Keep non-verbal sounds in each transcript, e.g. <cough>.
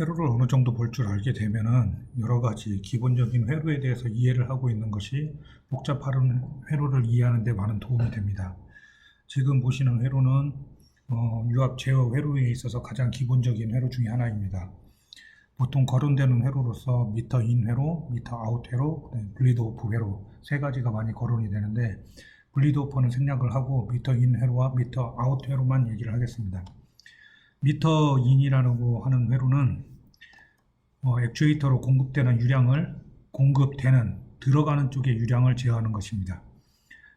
회로를 어느 정도 볼 줄 알게 되면은 여러 가지 기본적인 회로에 대해서 이해를 하고 있는 것이 복잡한 회로를 이해하는 데 많은 도움이 됩니다. 지금 보시는 회로는 어, 유압 제어 회로에 있어서 가장 기본적인 회로 중에 하나입니다. 보통 거론되는 회로로서 미터 인 회로, 미터 아웃 회로, 네, 블리드 오프 회로 세 가지가 많이 거론이 되는데 블리드 오프는 생략을 하고 미터 인 회로와 미터 아웃 회로만 얘기를 하겠습니다. 미터 인이라고 하는 회로는 어, 액추에이터로 공급되는 유량을 공급되는 들어가는 쪽의 유량을 제어하는 것입니다.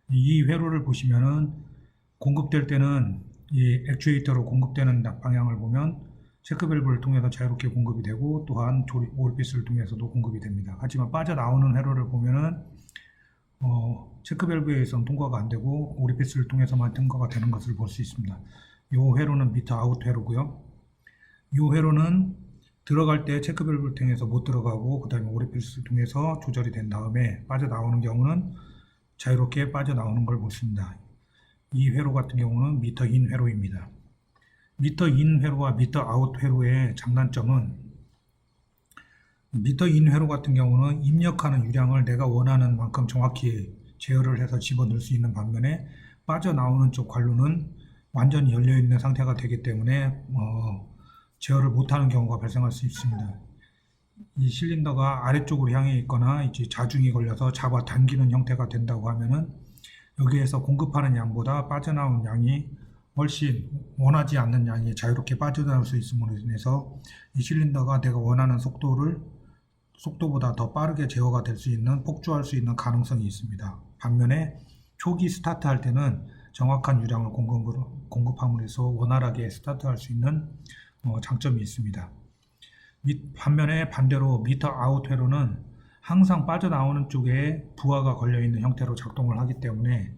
이 회로를 보시면은 공급될 때는 이 액추에이터로 공급되는 방향을 보면 체크 밸브를 통해서 자유롭게 공급이 되고 또한 조립 오리피스를 통해서도 공급이 됩니다. 하지만 빠져나오는 회로를 보면은 어, 체크 밸브에 의해서는 통과가 안 되고 오리피스를 통해서만 통과가 되는 것을 볼 수 있습니다. 이 회로는 미터 아웃 회로고요. 이 회로는 들어갈 때 체크 밸브를 통해서 못 들어가고 그 다음에 오리피스를 통해서 조절이 된 다음에 빠져나오는 경우는 자유롭게 빠져나오는 걸 보십니다. 이 회로 같은 경우는 미터 인 회로입니다. 미터 인 회로와 미터 아웃 회로의 장단점은 미터 인 회로 같은 경우는 입력하는 유량을 내가 원하는 만큼 정확히 제어를 해서 집어넣을 수 있는 반면에 빠져나오는 쪽 관로는 완전히 열려 있는 상태가 되기 때문에 어, 제어를 못하는 경우가 발생할 수 있습니다. 이 실린더가 아래쪽으로 향해 있거나 이제 자중이 걸려서 잡아 당기는 형태가 된다고 하면은 여기에서 공급하는 양보다 빠져나온 양이 훨씬 원하지 않는 양이 자유롭게 빠져나올 수 있음으로 인해서 이 실린더가 내가 원하는 속도를 속도보다 더 빠르게 제어가 될 수 있는 폭주할 수 있는 가능성이 있습니다. 반면에 초기 스타트할 때는 정확한 유량을 공급으로, 공급함으로 해서 원활하게 스타트할 수 있는 어, 장점이 있습니다. 미- 반면에 반대로 미터 아웃 회로는 항상 빠져나오는 쪽에 부하가 걸려 있는 형태로 작동을 하기 때문에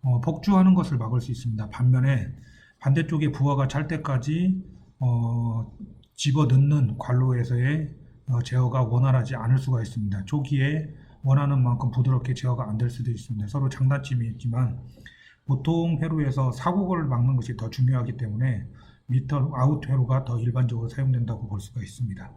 어, 폭주하는 것을 막을 수 있습니다. 반면에 반대쪽에 부하가 찰 때까지 어, 집어 넣는 관로에서의 어, 제어가 원활하지 않을 수가 있습니다. 초기에 원하는 만큼 부드럽게 제어가 안 될 수도 있습니다. 서로 장단점이 있지만 보통 회로에서 사고를 막는 것이 더 중요하기 때문에 미터 아웃 회로가 더 일반적으로 사용된다고 볼 수가 있습니다.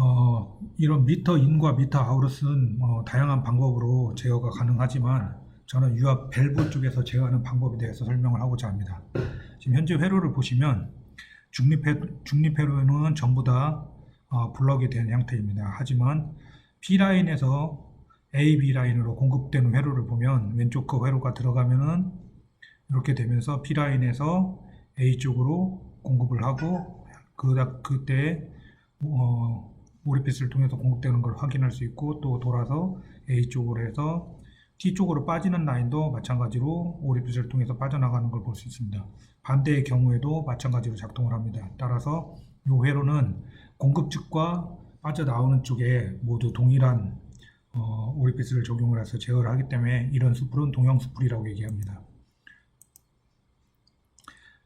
어, 이런 미터 인과 미터 아웃은 어, 다양한 방법으로 제어가 가능하지만 저는 유압 밸브 쪽에서 제어하는 방법에 대해서 설명을 하고자 합니다. 지금 현재 회로를 보시면 중립 회, 중립 회로는 전부 다 어, 블럭이 된 형태입니다. 하지만 P 라인에서 A, B 라인으로 공급되는 회로를 보면 왼쪽 그 회로가 들어가면은 이렇게 되면서 P 라인에서 A 쪽으로 공급을 하고 그 그때 어, 오리피스를 통해서 공급되는 걸 확인할 수 있고 또 돌아서 A 쪽으로 해서 T 쪽으로 빠지는 라인도 마찬가지로 오리피스를 통해서 빠져나가는 걸 볼 수 있습니다. 반대의 경우에도 마찬가지로 작동을 합니다. 따라서 이 회로는 공급 측과 빠져나오는 쪽에 모두 동일한 어, 오리피스를 적용을 해서 제어를 하기 때문에 이런 수풀은 동형 수풀이라고 얘기합니다.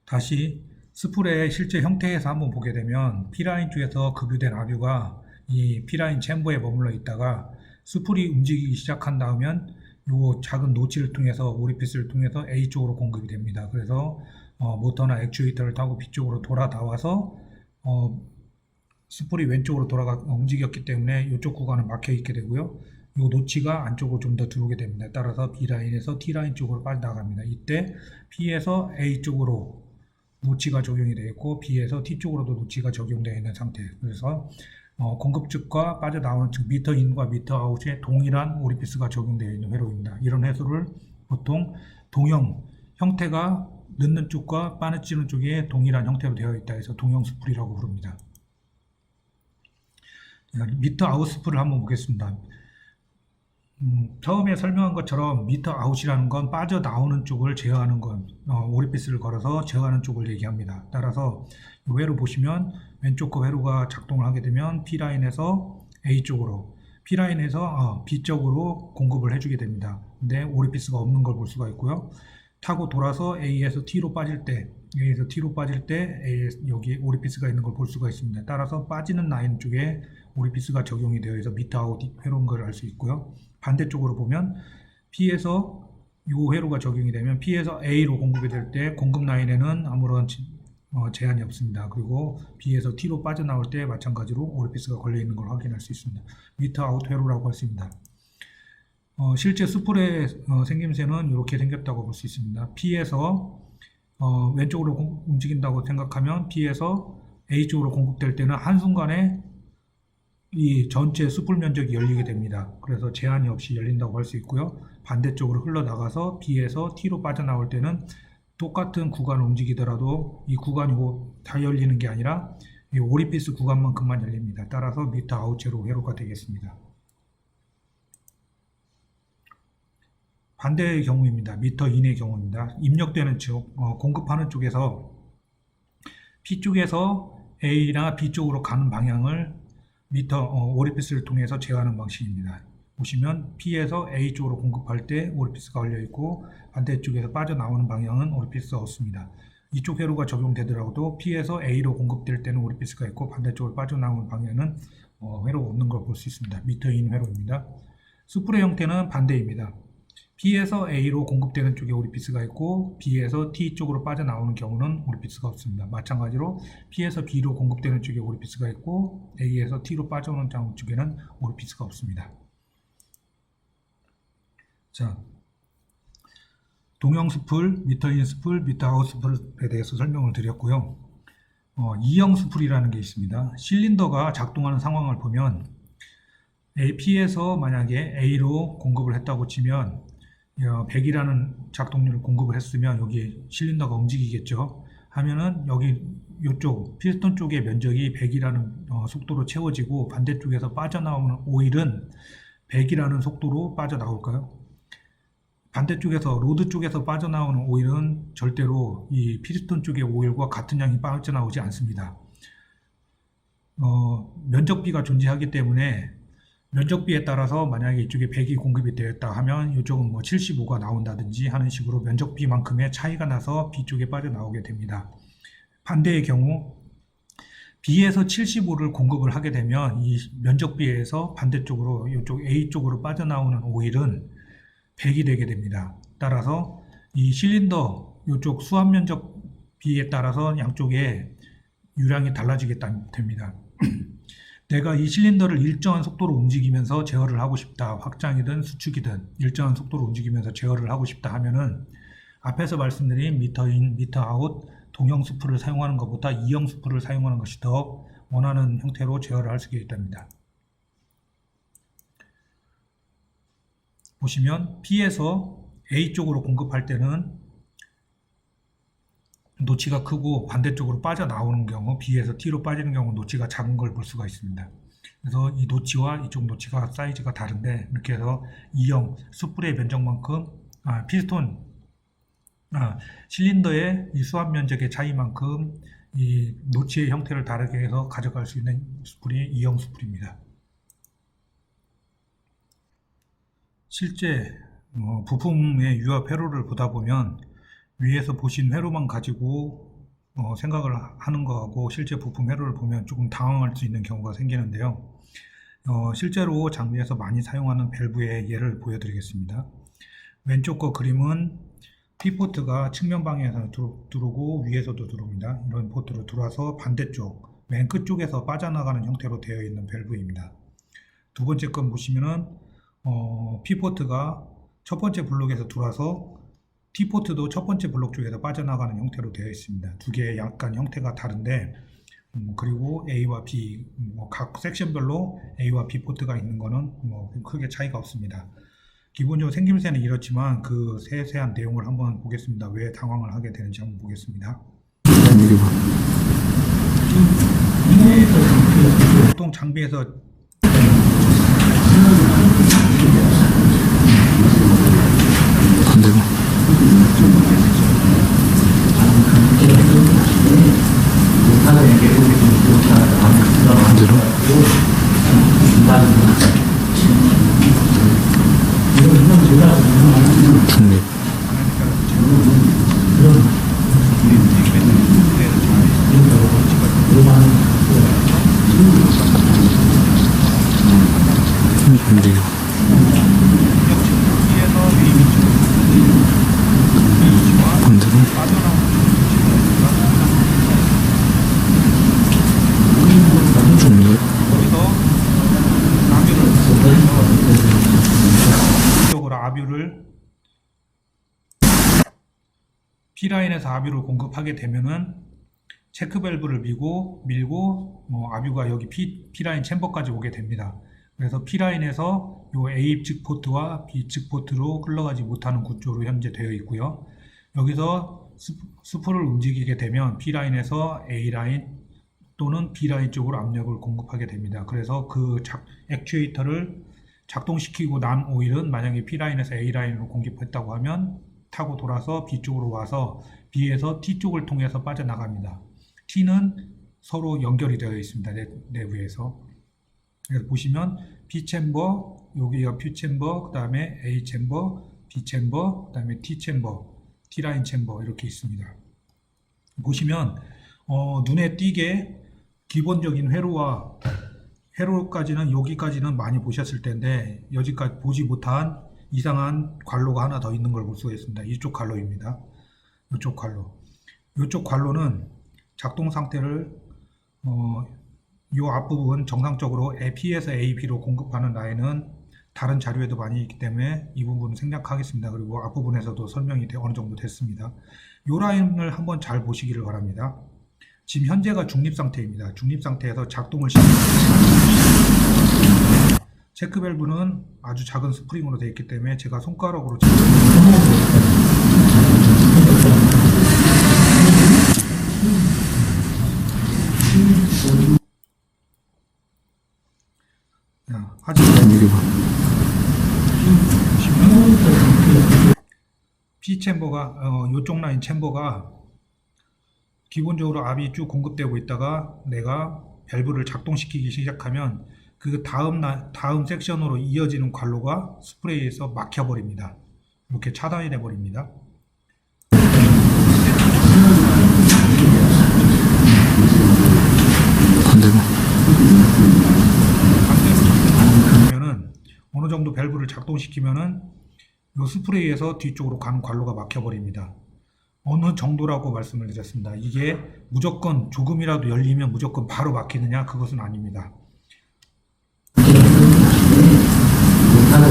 다시 스풀의 실제 형태에서 한번 보게 되면 P라인 쪽에서 급유된 아뷰가 이 P라인 챔버에 머물러 있다가 스풀이 움직이기 시작한 다음엔 요 작은 노치를 통해서 오리피스를 통해서 A 쪽으로 공급이 됩니다. 그래서 어, 모터나 액추에이터를 타고 B 쪽으로 돌아 나와서 어, 스풀이 왼쪽으로 돌아가 움직였기 때문에 이쪽 구간은 막혀 있게 되고요. 이 노치가 안쪽으로 좀 더 들어오게 됩니다. 따라서 B 라인에서 T 라인 쪽으로 빠져나갑니다. 이때 P에서 A 쪽으로 노치가 적용이 되어 있고 B에서 T 쪽으로도 노치가 적용되어 있는 상태. 그래서 어, 공급 측과 빠져나오는 측 미터 인과 미터 아웃에 동일한 오리피스가 적용되어 있는 회로입니다. 이런 회로를 보통 동형 형태가 넣는 쪽과 빠지는 쪽에 동일한 형태로 되어 있다 해서 동형 스풀이라고 부릅니다. 자, 미터 아웃 스풀을 한번 보겠습니다. 음, 처음에 설명한 것처럼 미터 아웃이라는 건 빠져나오는 쪽을 제어하는 건 어, 오리피스를 걸어서 제어하는 쪽을 얘기합니다. 따라서 이 회로 보시면 왼쪽 그 회로가 작동을 하게 되면 P 라인에서 A 쪽으로 P 라인에서 어, B 쪽으로 공급을 해주게 됩니다. 근데 오리피스가 없는 걸 볼 수가 있고요. 타고 돌아서 A에서 T로 빠질 때 A에서 T로 빠질 때 A 여기 오리피스가 있는 걸 볼 수가 있습니다. 따라서 빠지는 라인 쪽에 오리피스가 적용이 되어 있어 미터 아웃 회로인 걸 알 수 있고요. 반대쪽으로 보면 P에서 이 회로가 적용이 되면 P에서 A로 공급이 될 때 공급 라인에는 아무런 지- 어, 제한이 없습니다. 그리고 B에서 T로 빠져나올 때 마찬가지로 오리피스가 걸려 있는 걸 확인할 수 있습니다. 미터 아웃 회로라고 할 수 있습니다. 어, 실제 수풀의 어, 생김새는 이렇게 생겼다고 볼 수 있습니다. P에서 어, 왼쪽으로 공- 움직인다고 생각하면 P에서 A 쪽으로 공급될 때는 한순간에 이 전체 수풀 면적이 열리게 됩니다. 그래서 제한이 없이 열린다고 할 수 있고요. 반대쪽으로 흘러나가서 B에서 T로 빠져나올 때는 똑같은 구간을 움직이더라도 이 구간이 오- 다 열리는 게 아니라 이 오리피스 구간만큼만 열립니다. 따라서 미터 아웃 제로 회로가 되겠습니다. 반대의 경우입니다. 미터 인의 경우입니다. 입력되는 쪽, 어, 공급하는 쪽에서 P 쪽에서 A나 B 쪽으로 가는 방향을 미터 어, 오리피스를 통해서 제어하는 방식입니다. 보시면 P에서 A 쪽으로 공급할 때 오리피스가 걸려 있고 반대쪽에서 빠져나오는 방향은 오리피스가 없습니다. 이쪽 회로가 적용되더라도 P에서 A로 공급될 때는 오리피스가 있고 반대쪽으로 빠져나오는 방향은 어, 회로가 없는 걸 볼 수 있습니다. 미터인 회로입니다. 수프의 형태는 반대입니다. P에서 A로 공급되는 쪽에 오리피스가 있고 B에서 T 쪽으로 빠져나오는 경우는 오리피스가 없습니다. 마찬가지로 P에서 B로 공급되는 쪽에 오리피스가 있고 A에서 T로 빠져오는 쪽에는 오리피스가 없습니다. 자, 동형 스풀, 미터인 스풀, 미터 아웃 스풀에 대해서 설명을 드렸고요. 어, 이형 스풀이라는 게 있습니다. 실린더가 작동하는 상황을 보면 AP에서 만약에 A로 공급을 했다고 치면 100이라는 작동률을 공급을 했으면 여기 실린더가 움직이겠죠. 하면은 여기 이쪽 피스톤 쪽의 면적이 100이라는 어, 속도로 채워지고 반대쪽에서 빠져나오는 오일은 100이라는 속도로 빠져나올까요? 반대쪽에서 로드 쪽에서 빠져나오는 오일은 절대로 이 피스톤 쪽의 오일과 같은 양이 빠져나오지 않습니다. 어, 면적비가 존재하기 때문에 면적비에 따라서 만약에 이쪽에 100이 공급이 되었다 하면 이쪽은 뭐 75가 나온다든지 하는 식으로 면적비만큼의 차이가 나서 B 쪽에 빠져나오게 됩니다. 반대의 경우 B에서 75를 공급을 하게 되면 이 면적비에서 반대쪽으로 이쪽 A 쪽으로 빠져나오는 오일은 100이 되게 됩니다. 따라서 이 실린더 이쪽 수압 면적 비에 따라서 양쪽에 유량이 달라지게 됩니다. <clears throat> 내가 이 실린더를 일정한 속도로 움직이면서 제어를 하고 싶다. 확장이든 수축이든 일정한 속도로 움직이면서 제어를 하고 싶다 하면은 앞에서 말씀드린 미터인, 미터 아웃, 동형 수프를 사용하는 것보다 이형 수프를 사용하는 것이 더 원하는 형태로 제어를 할 수 있답니다. 보시면 P에서 A 쪽으로 공급할 때는 노치가 크고 반대쪽으로 빠져나오는 경우 B에서 T로 빠지는 경우 노치가 작은 걸 볼 수가 있습니다. 그래서 이 노치와 이쪽 노치가 사이즈가 다른데 이렇게 해서 E형 숯불의 면적만큼 아, 피스톤 아, 실린더의 이 수압 면적의 차이만큼 이 노치의 형태를 다르게 해서 가져갈 수 있는 숯불이 E형 숯불입니다. 실제 어, 부품의 유압 회로를 보다 보면 위에서 보신 회로만 가지고 어, 생각을 하는 거하고 실제 부품 회로를 보면 조금 당황할 수 있는 경우가 생기는데요. 어, 실제로 장비에서 많이 사용하는 밸브의 예를 보여드리겠습니다. 왼쪽 거 그림은 P포트가 측면 방향에서 들어오고 위에서도 들어옵니다. 이런 포트로 들어와서 반대쪽 맨 끝쪽에서 빠져나가는 형태로 되어 있는 밸브입니다. 두 번째 건 보시면은 어, P포트가 첫 번째 블록에서 들어와서 T포트도 첫 번째 블록 쪽에서 빠져나가는 형태로 되어 있습니다. 두 개의 약간 형태가 다른데 음, 그리고 A와 B 뭐 각 섹션별로 A와 B 포트가 있는 거는 뭐 크게 차이가 없습니다. 기본적으로 생김새는 이렇지만 그 세세한 내용을 한번 보겠습니다. 왜 당황을 하게 되는지 한번 보겠습니다. 보통 장비에서 반대로 반대로 중립 움직이고 역측 뒤에서 웨이빙 쪽 P라인에서 아뷰를 공급하게 되면은 체크 밸브를 밀고 밀고 어, 아뷰가 여기 P, P라인 챔버까지 오게 됩니다. 그래서 P라인에서 요 A 측 포트와 B 측 포트로 흘러가지 못하는 구조로 현재 되어 있고요. 여기서 스프- 스프를 움직이게 되면 P라인에서 A라인 또는 B라인 쪽으로 압력을 공급하게 됩니다. 그래서 그 작, 액추에이터를 작동시키고 난 오일은 만약에 P라인에서 A라인으로 공급했다고 하면 타고 돌아서 B 쪽으로 와서 B에서 T 쪽을 통해서 빠져나갑니다. T는 서로 연결이 되어 있습니다. 내, 내부에서. 그래서 보시면 B 챔버, 여기가 P 챔버, 그 다음에 A 챔버, B 챔버, 그 다음에 T 챔버, T 라인 챔버 이렇게 있습니다. 보시면 어, 눈에 띄게 기본적인 회로와 회로까지는 여기까지는 많이 보셨을 텐데 여기까지 보지 못한 이상한 관로가 하나 더 있는 걸 볼 수가 있습니다. 이쪽 관로입니다. 이쪽 관로. 이쪽 관로는 작동 상태를 어, 이 앞부분 정상적으로 P에서 AP로 공급하는 라인은 다른 자료에도 많이 있기 때문에 이 부분은 생략하겠습니다. 그리고 앞부분에서도 설명이 되- 어느 정도 됐습니다. 이 라인을 한번 잘 보시기를 바랍니다. 지금 현재가 중립 상태입니다. 중립 상태에서 작동을 시작. 체크 밸브는 아주 작은 스프링으로 되어 있기 때문에 제가 손가락으로 봐. P 챔버가 어, 요쪽 라인 챔버가 기본적으로 압이 쭉 공급되고 있다가 내가 밸브를 작동시키기 시작하면 그 다음 나, 다음 섹션으로 이어지는 관로가 스프레이에서 막혀 버립니다. 이렇게 차단이 돼 버립니다. 반대로. 반대로 작동하면은 어느 정도 밸브를 작동시키면은 이 스프레이에서 뒤쪽으로 가는 관로가 막혀 버립니다. 어느 정도라고 말씀을 드렸습니다. 이게 무조건 조금이라도 열리면 무조건 바로 막히느냐 그것은 아닙니다. 반대로.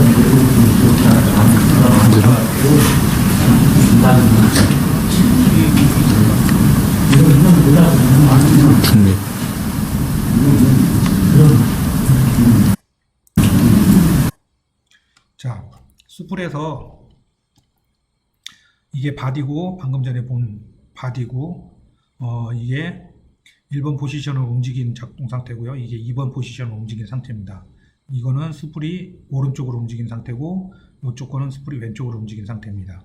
자, 수풀에서 이게 바디고 방금 전에 본 바디고 어 이게 1번 포지션을 움직인 작동 상태고요. 이게 2번 포지션을 움직인 상태입니다. 이거는 수풀이 오른쪽으로 움직인 상태고 이쪽 거는 수풀이 왼쪽으로 움직인 상태입니다.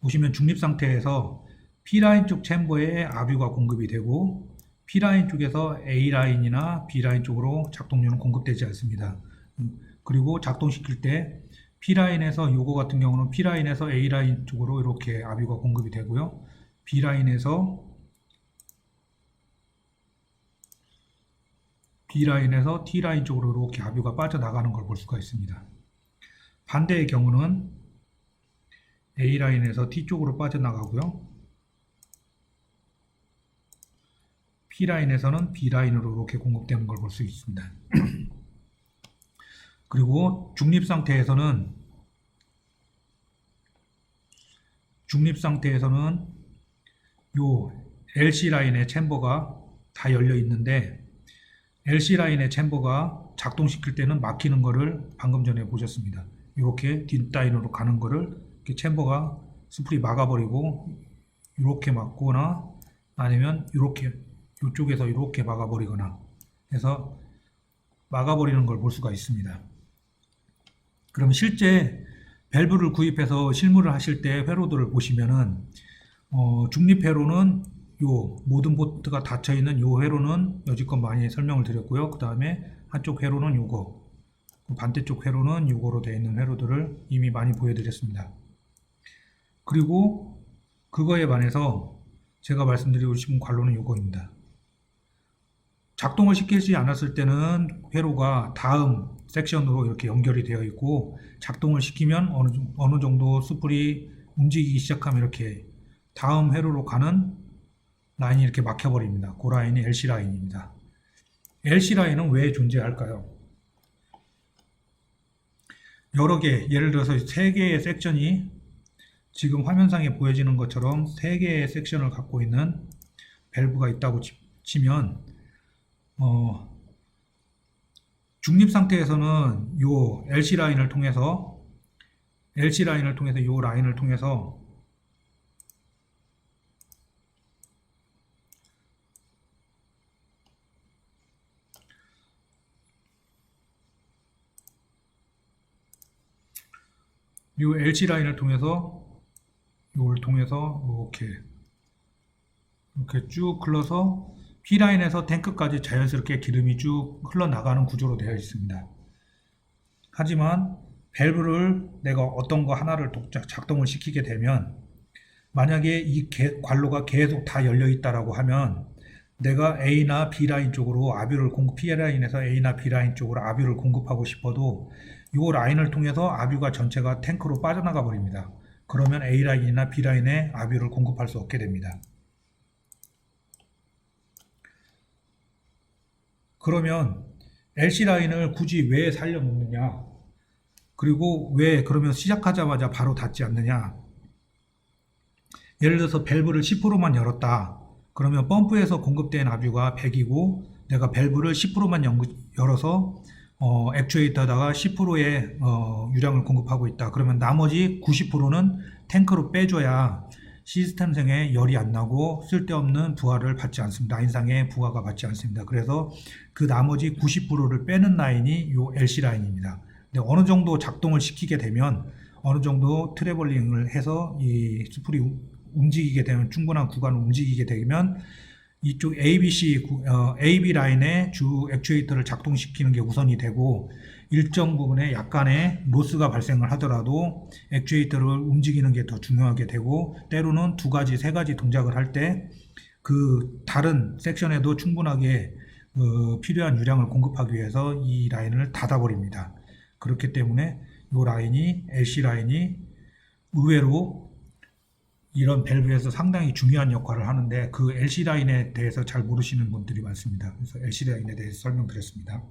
보시면 중립 상태에서 P라인 쪽 챔버에 아뷰가 공급이 되고 P라인 쪽에서 A라인이나 B라인 쪽으로 작동료는 공급되지 않습니다. 음, 그리고 작동시킬 때 P라인에서 요거 같은 경우는 P라인에서 A라인 쪽으로 이렇게 아뷰가 공급이 되고요. B라인에서 B라인에서 T라인 쪽으로 이렇게 아뷰가 빠져나가는 걸 볼 수가 있습니다. 반대의 경우는 A라인에서 T 쪽으로 빠져나가고요. P라인에서는 B라인으로 이렇게 공급되는 걸 볼 수 있습니다. <clears throat> 그리고 중립 상태에서는 중립 상태에서는 요 LC 라인의 챔버가 다 열려 있는데 LC 라인의 챔버가 작동시킬 때는 막히는 거를 방금 전에 보셨습니다. 이렇게 뒷라인으로 가는 거를 이렇게 챔버가 스프리 막아버리고 이렇게 막거나 아니면 이렇게 이쪽에서 이렇게 막아버리거나 해서 막아버리는 걸 볼 수가 있습니다. 그럼 실제 밸브를 구입해서 실무를 하실 때 회로들을 보시면은 어, 중립 회로는 요 모든 포트가 닫혀 있는 요 회로는 여지껏 많이 설명을 드렸고요. 그 다음에 한쪽 회로는 요거, 그 반대쪽 회로는 요거로 되어 있는 회로들을 이미 많이 보여드렸습니다. 그리고 그거에 반해서 제가 말씀드리고 싶은 관로는 요거입니다. 작동을 시키지 않았을 때는 회로가 다음 섹션으로 이렇게 연결이 되어 있고 작동을 시키면 어느, 정- 어느 정도 수풀이 움직이기 시작하면 이렇게 다음 회로로 가는 라인이 이렇게 막혀버립니다. 그 라인이 LC 라인입니다. LC 라인은 왜 존재할까요? 여러 개, 예를 들어서 세 개의 섹션이 지금 화면상에 보여지는 것처럼 세 개의 섹션을 갖고 있는 밸브가 있다고 치- 치면 어, 중립 상태에서는 요 LC 라인을 통해서 LC 라인을 통해서 요 라인을 통해서 요 LC 라인을 통해서 요걸 통해서 이렇게 이렇게 쭉 흘러서 P 라인에서 탱크까지 자연스럽게 기름이 쭉 흘러나가는 구조로 되어 있습니다. 하지만 밸브를 내가 어떤 거 하나를 독자- 작동을 시키게 되면 만약에 이 개- 관로가 계속 다 열려 있다라고 하면 내가 A나 B 라인 쪽으로 아뷰를 공급 P 라인에서 A나 B 라인 쪽으로 아뷰를 공급하고 싶어도 이 라인을 통해서 아뷰가 전체가 탱크로 빠져나가 버립니다. 그러면 A 라인이나 B 라인에 아뷰를 공급할 수 없게 됩니다. 그러면 LC 라인을 굳이 왜 살려놓느냐? 그리고 왜 그러면 시작하자마자 바로 닫지 않느냐? 예를 들어서 밸브를 10%만 열었다. 그러면 펌프에서 공급된 아뷰가 100이고 내가 밸브를 10%만 열어서 어, 액추에이터다가 10%의 어, 유량을 공급하고 있다. 그러면 나머지 90%는 탱크로 빼줘야 시스템상에 열이 안 나고 쓸데없는 부하를 받지 않습니다. 라인상에 부하가 받지 않습니다. 그래서 그 나머지 90%를 빼는 라인이 요 LC 라인입니다. 근데 어느 정도 작동을 시키게 되면 어느 정도 트래블링을 해서 이 스풀이 우- 움직이게 되면 충분한 구간을 움직이게 되면 이쪽 ABC 구- 어, AB 라인에 주 액추에이터를 작동시키는 게 우선이 되고 일정 부분에 약간의 로스가 발생을 하더라도 액추에이터를 움직이는 게 더 중요하게 되고 때로는 두 가지 세 가지 동작을 할 때 그 다른 섹션에도 충분하게 어, 필요한 유량을 공급하기 위해서 이 라인을 닫아버립니다. 그렇기 때문에 이 라인이 LC 라인이 의외로 이런 밸브에서 상당히 중요한 역할을 하는데 그 LC 라인에 대해서 잘 모르시는 분들이 많습니다. 그래서 LC 라인에 대해서 설명드렸습니다.